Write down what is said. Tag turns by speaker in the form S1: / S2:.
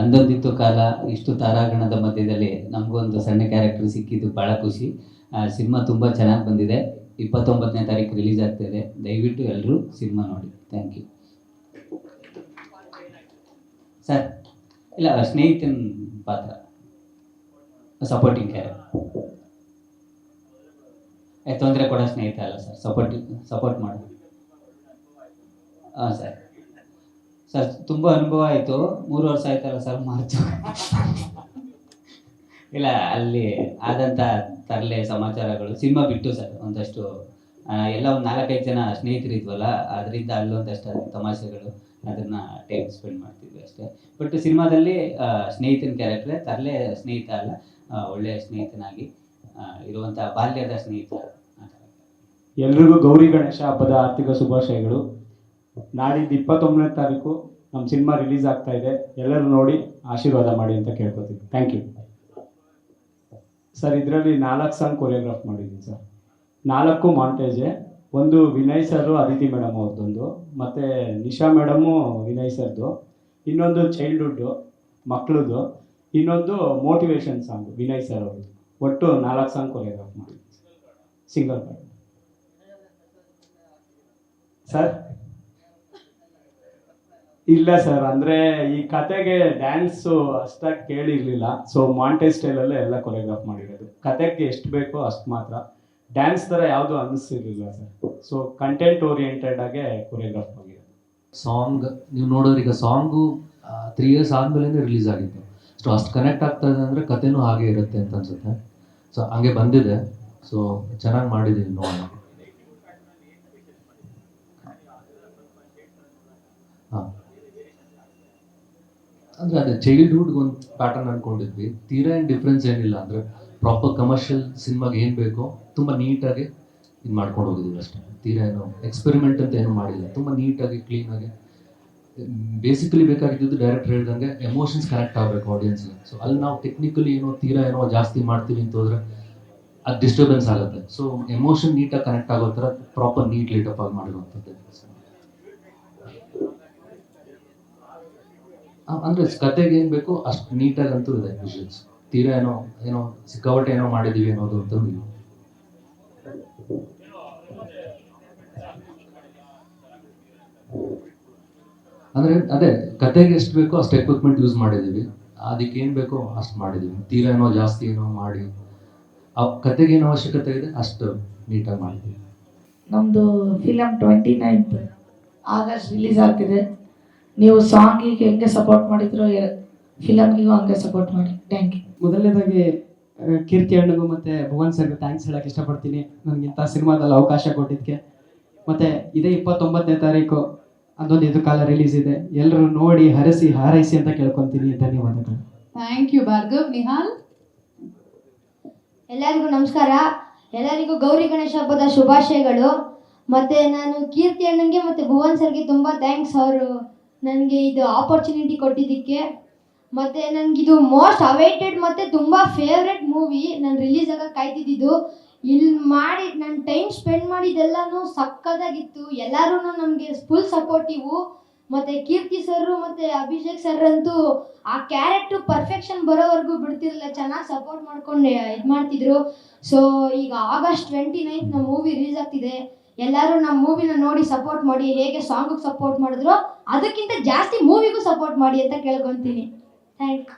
S1: ಅಂದೊಂದಿತ್ತು ಕಾಲ, ಇಷ್ಟು ತಾರಾಗಣದ ಮಧ್ಯದಲ್ಲಿ ನಮಗೊಂದು ಸಣ್ಣ ಕ್ಯಾರೆಕ್ಟರ್ ಸಿಕ್ಕಿದ್ದು ಭಾಳ ಖುಷಿ. ಸಿನಿಮಾ ತುಂಬ ಚೆನ್ನಾಗಿ ಬಂದಿದೆ. ಇಪ್ಪತ್ತೊಂಬತ್ತನೇ ತಾರೀಕು ರಿಲೀಸ್ ಆಗ್ತಾಯಿದೆ ದಯವಿಟ್ಟು ಎಲ್ಲರೂ ಸಿನಿಮಾ ನೋಡಿ. ಥ್ಯಾಂಕ್ ಯು ಸರ್ ಇಲ್ಲ, ಸ್ನೇಹಿತನ ಪಾತ್ರ ಸಪೋರ್ಟಿಂಗ್ ಕ್ಯಾರೆಕ್ಟರ್ ತೊಂದರೆ ಕೊಡೋ ಸ್ನೇಹಿತ ಅಲ್ಲ ಸರ್ ಸಪೋರ್ಟಿಂಗ್ ಸಪೋರ್ಟ್ ಮಾಡು ಹಾಂ ಸರ್ ಸರ್, ತುಂಬಾ ಅನುಭವ ಆಯ್ತು. ಮೂರು ವರ್ಷ ಆಯ್ತಲ್ಲ ಸರ್, ಮಾರ್ಚು. ಇಲ್ಲ, ಅಲ್ಲಿ ಆದಂತ ತರಲೆ ಸಮಾಚಾರಗಳು, ಸಿನಿಮಾ ಬಿಟ್ಟು ಸರ್, ಒಂದಷ್ಟು ಎಲ್ಲ ಒಂದು ನಾಲ್ಕೈದು ಜನ ಸ್ನೇಹಿತರಿದ್ವಲ್ಲ ಅದರಿಂದ ಅಲ್ಲೊಂದಷ್ಟು ತಮಾಷೆಗಳು ಅದನ್ನ ಟೈಮ್ ಸ್ಪೆಂಡ್ ಮಾಡ್ತಿದ್ವಿ ಅಷ್ಟೇ. ಬಟ್ ಸಿನಿಮಾದಲ್ಲಿ ಸ್ನೇಹಿತನ ಕ್ಯಾರೆಕ್ಟ್ರೆ ತರಲೆ ಸ್ನೇಹಿತ ಅಲ್ಲ ಒಳ್ಳೆಯ ಸ್ನೇಹಿತನಾಗಿ ಇರುವಂಥ ಬಾಲ್ಯದ ಸ್ನೇಹಿತ
S2: ಎಲ್ರಿಗೂ ಗೌರಿ ಗಣೇಶ ಹಬ್ಬದ ಆರ್ಥಿಕ ಶುಭಾಶಯಗಳು. ನಾಡಿದ್ದು ಇಪ್ಪತ್ತೊಂಬತ್ತನೇ ತಾರೀಕು ನಮ್ಮ ಸಿನಿಮಾ ರಿಲೀಸ್ ಆಗ್ತಾ ಇದೆ. ಎಲ್ಲರೂ ನೋಡಿ ಆಶೀರ್ವಾದ ಮಾಡಿ ಅಂತ ಕೇಳ್ಕೊತೀನಿ. ಥ್ಯಾಂಕ್ ಯು ಸರ್, ಇದರಲ್ಲಿ ನಾಲ್ಕು ಸಾಂಗ್ ಕೊರಿಯೋಗ್ರಾಫ್ ಮಾಡಿದ್ದೀನಿ ಸರ್. ನಾಲ್ಕು ಮಾಂಟೇಜೆ ಒಂದು ವಿನಯ್ ಸರ್ ಅದಿತಿ ಮೇಡಮ್ ಅವ್ರದ್ದೊಂದು, ಮತ್ತು ನಿಶಾ ಮೇಡಮು ವಿನಯ್ ಸರ್ದು ಇನ್ನೊಂದು ಚೈಲ್ಡ್ಹುಡ್ಡು ಮಕ್ಕಳದು ಇನ್ನೊಂದು ಮೋಟಿವೇಶನ್ ಸಾಂಗ್ ವಿನಯ್ ಸರ್ ಅವ್ರದ್ದು. ಒಟ್ಟು ನಾಲ್ಕು ಸಾಂಗ್ ಕೊರಿಯೋಗ್ರಾಫ್ ಮಾಡಿದ್ದೀನಿ ಸಿಂಗಲ್ ಸರ್ ಇಲ್ಲ ಸರ್, ಅಂದ್ರೆ ಈ ಕತೆಗೆ ಡ್ಯಾನ್ಸು ಅಷ್ಟಾಗಿ ಕೇಳಿರ್ಲಿಲ್ಲ. ಸೊ ಮಾಂಟೆ ಸ್ಟೈಲಲ್ಲೇ ಎಲ್ಲ ಕೊರಿಯೋಗ್ರಾಫ್ ಮಾಡಿರೋದು. ಕತೆಗೆ ಎಷ್ಟು ಬೇಕೋ ಅಷ್ಟು ಮಾತ್ರ. ಡ್ಯಾನ್ಸ್ ಥರ ಯಾವುದು ಅನ್ನಿಸ್ತಿರ್ಲಿಲ್ಲ ಸರ್. ಸೊ ಕಂಟೆಂಟ್ ಓರಿಯೆಂಟೆಡ್ ಆಗೇ ಕೊರಿಯೋಗ್ರಾಫ್ ಆಗಿರೋದು
S3: ಸಾಂಗ್ ನೀವು ನೋಡಿದ್ರೆ ಈಗ ಸಾಂಗು ತ್ರೀ ಇಯರ್ಸ್ ಆದಮೇಲೆ ರಿಲೀಸ್ ಆಗಿತ್ತು. ಸೊ ಅಷ್ಟು ಕನೆಕ್ಟ್ ಆಗ್ತಾ ಇದೆ ಅಂದರೆ ಕತೆನೂ ಹಾಗೆ ಇರುತ್ತೆ ಅಂತ ಅನ್ಸುತ್ತೆ. ಸೊ ಹಂಗೆ ಬಂದಿದೆ. ಸೊ ಚೆನ್ನಾಗಿ ಮಾಡಿದ್ದೀನಿ ನೋಡೋಣ ಹಾಂ ಅಂದರೆ ಅದೇ ಚೈಲ್ಡ್ಹುಡ್ಗೆ ಒಂದು ಪ್ಯಾಟರ್ನ್ ಅಂದ್ಕೊಂಡಿದ್ವಿ ತೀರಾ ಏನು ಡಿಫ್ರೆನ್ಸ್ ಏನಿಲ್ಲ ಅಂದರೆ ಪ್ರಾಪರ್ ಕಮರ್ಷಿಯಲ್ ಸಿನಿಮಾಗೆ ಏನು ಬೇಕೋ ತುಂಬ ನೀಟಾಗಿ ಇದು ಮಾಡ್ಕೊಂಡು ಹೋಗಿದ್ದೀವಿ ಅಷ್ಟೇ. ತೀರಾ ಏನು ಎಕ್ಸ್ಪೆರಿಮೆಂಟ್ ಅಂತ ಏನು ಮಾಡಿಲ್ಲ. ತುಂಬ ನೀಟಾಗಿ ಕ್ಲೀನಾಗಿ ಬೇಸಿಕಲಿ ಬೇಕಾಗಿದ್ದು ಡೈರೆಕ್ಟರ್ ಹೇಳ್ದಂಗೆ ಎಮೋಷನ್ಸ್ ಕನೆಕ್ಟ್ ಆಗಬೇಕು ಆಡಿಯನ್ಸ್ಗೆ ಸೊ ಅಲ್ಲಿ ನಾವು ಟೆಕ್ನಿಕಲಿ ಏನೋ ತೀರಾ ಏನೋ ಜಾಸ್ತಿ ಮಾಡ್ತೀವಿ ಅಂತ ಹೋದ್ರೆ ಅದು ಡಿಸ್ಟರ್ಬೆನ್ಸ್ ಆಗುತ್ತೆ. ಸೊ ಎಮೋಷನ್ ನೀಟಾಗಿ ಕನೆಕ್ಟ್ ಆಗೋ ಥರ ಪ್ರಾಪರ್ ನೀಟ್ ಲೀಟಪ್ ಆಗಿ ಮಾಡಿರುವಂಥದ್ದು. ಅಂದ್ರೆ ಕತೆಗೆ ಏನು ಬೇಕೋ ಅಷ್ಟು ನೀಟಾಗಿ ಅಂತೂ ಇದೆ ವಿಷನ್ಸ್ ತೀರಾ ಏನೋ ಏನೋ ಸಿಕ್ಕಾಪಟ್ಟೆ ಏನೋ ಮಾಡಿದೀವಿ ಅನ್ನೋದು ಅಂತ ಇಲ್ಲ ಅಂದ್ರೆ ಅದೇ, ಕತೆಗೆ ಎಷ್ಟು ಬೇಕೋ ಅಷ್ಟು ಎಕ್ವಿಪ್ಮೆಂಟ್ ಯೂಸ್ ಮಾಡಿದೀವಿ. ಅದಕ್ಕೆ ಏನು ಬೇಕೋ ಅಷ್ಟು ಮಾಡಿದೀವಿ. ತೀರಾ ಏನೋ ಜಾಸ್ತಿ ಏನೋ ಮಾಡಿ, ಆ ಕತೆಗೆ ಏನು ಅವಶ್ಯಕತೆ ಇದೆ ಅಷ್ಟು ನೀಟಾಗಿ ಮಾಡಿದೀವಿ.
S4: ನಮ್ಮದು film twenty ninth August release ಆಗ್ತಿದೆ. ನೀವು ಸಾಂಗಿಗೆ ಹೆಂಗೆ ಸಪೋರ್ಟ್ ಮಾಡಿದ್ರು ಫಿಲಮ್ಗಿಗೂ ಹಂಗೆ ಸಪೋರ್ಟ್ ಮಾಡಿ. ಥ್ಯಾಂಕ್ ಯು
S5: ಮೊದಲನೇದಾಗಿ ಕೀರ್ತಿ ಅಣ್ಣಗೂ ಮತ್ತು ಭುವನ್ ಸರ್ಗೂ ಥ್ಯಾಂಕ್ಸ್ ಹೇಳಕ್ಕೆ ಇಷ್ಟಪಡ್ತೀನಿ. ನನಗಿಂಥ ಸಿನಿಮಾದಲ್ಲಿ ಅವಕಾಶ ಕೊಟ್ಟಿದ್ದಕ್ಕೆ. ಮತ್ತು ಇದೇ ಇಪ್ಪತ್ತೊಂಬತ್ತನೇ ತಾರೀಕು ಅದೊಂದು ಇದು ಕಾಲ ರಿಲೀಸ್ ಇದೆ. ಎಲ್ಲರೂ ನೋಡಿ ಹರಸಿ ಹಾರೈಸಿ ಅಂತ ಕೇಳ್ಕೊತೀನಿ ಧನ್ಯವಾದಗಳು.
S6: ಥ್ಯಾಂಕ್ ಯು ಭಾರ್ಗವ್ ನಿಹಾಲ್
S7: ಎಲ್ಲರಿಗೂ ನಮಸ್ಕಾರ. ಎಲ್ಲರಿಗೂ ಗೌರಿ ಗಣೇಶ ಹಬ್ಬದ ಶುಭಾಶಯಗಳು. ಮತ್ತು ನಾನು ಕೀರ್ತಿ ಅಣ್ಣಂಗೆ ಮತ್ತು ಭುವನ್ ಸರ್ಗೆ ತುಂಬ ಥ್ಯಾಂಕ್ಸ್ ಅವರು ನನಗೆ ಇದು ಆಪರ್ಚುನಿಟಿ ಕೊಟ್ಟಿದ್ದಕ್ಕೆ, ಮತ್ತು ನನಗಿದು ಮೋಸ್ಟ್ ಅವೈಟೆಡ್ ಮತ್ತು ತುಂಬ ಫೇವ್ರೆಟ್ ಮೂವಿ ನಾನು ರಿಲೀಸ್ ಆಗೋಕೆ ಕಾಯ್ತಿದ್ದಿದ್ದು. ಇಲ್ಲಿ ಮಾಡಿ ನನ್ನ ಟೈಮ್ ಸ್ಪೆಂಡ್ ಮಾಡಿದ್ದೆಲ್ಲನೂ ಸಕ್ಕದಾಗಿತ್ತು ಎಲ್ಲರೂ ನಮಗೆ ಫುಲ್ ಸಪೋರ್ಟಿವು ಮತ್ತು ಕೀರ್ತಿ ಸರ್ ಮತ್ತು ಅಭಿಷೇಕ್ ಸರ್ ಅಂತೂ ಆ ಕ್ಯಾರೆಕ್ಟ್ರು ಪರ್ಫೆಕ್ಷನ್ ಬರೋವರೆಗೂ ಬಿಡ್ತಿರಲಿಲ್ಲ. ಚೆನ್ನಾಗಿ ಸಪೋರ್ಟ್ ಮಾಡ್ಕೊಂಡು, ಇದು ಮಾಡ್ತಿದ್ರು. ಸೊ ಈಗ ಆಗಸ್ಟ್ ಟ್ವೆಂಟಿ ನೈನ್ತ್ ನಮ್ಮ ಮೂವಿ ರಿಲೀಸ್ ಆಗ್ತಿದೆ. ಎಲ್ಲರೂ ನಮ್ಮ ಮೂವಿನ ನೋಡಿ ಸಪೋರ್ಟ್ ಮಾಡಿ, ಹೇಗೆ ಸಾಂಗ್ ಸಪೋರ್ಟ್ ಮಾಡಿದ್ರು ಅದಕ್ಕಿಂತ ಜಾಸ್ತಿ ಮೂವಿಗೂ ಸಪೋರ್ಟ್ ಮಾಡಿ ಅಂತ ಕೇಳ್ಕೊತೀನಿ. ಥ್ಯಾಂಕ್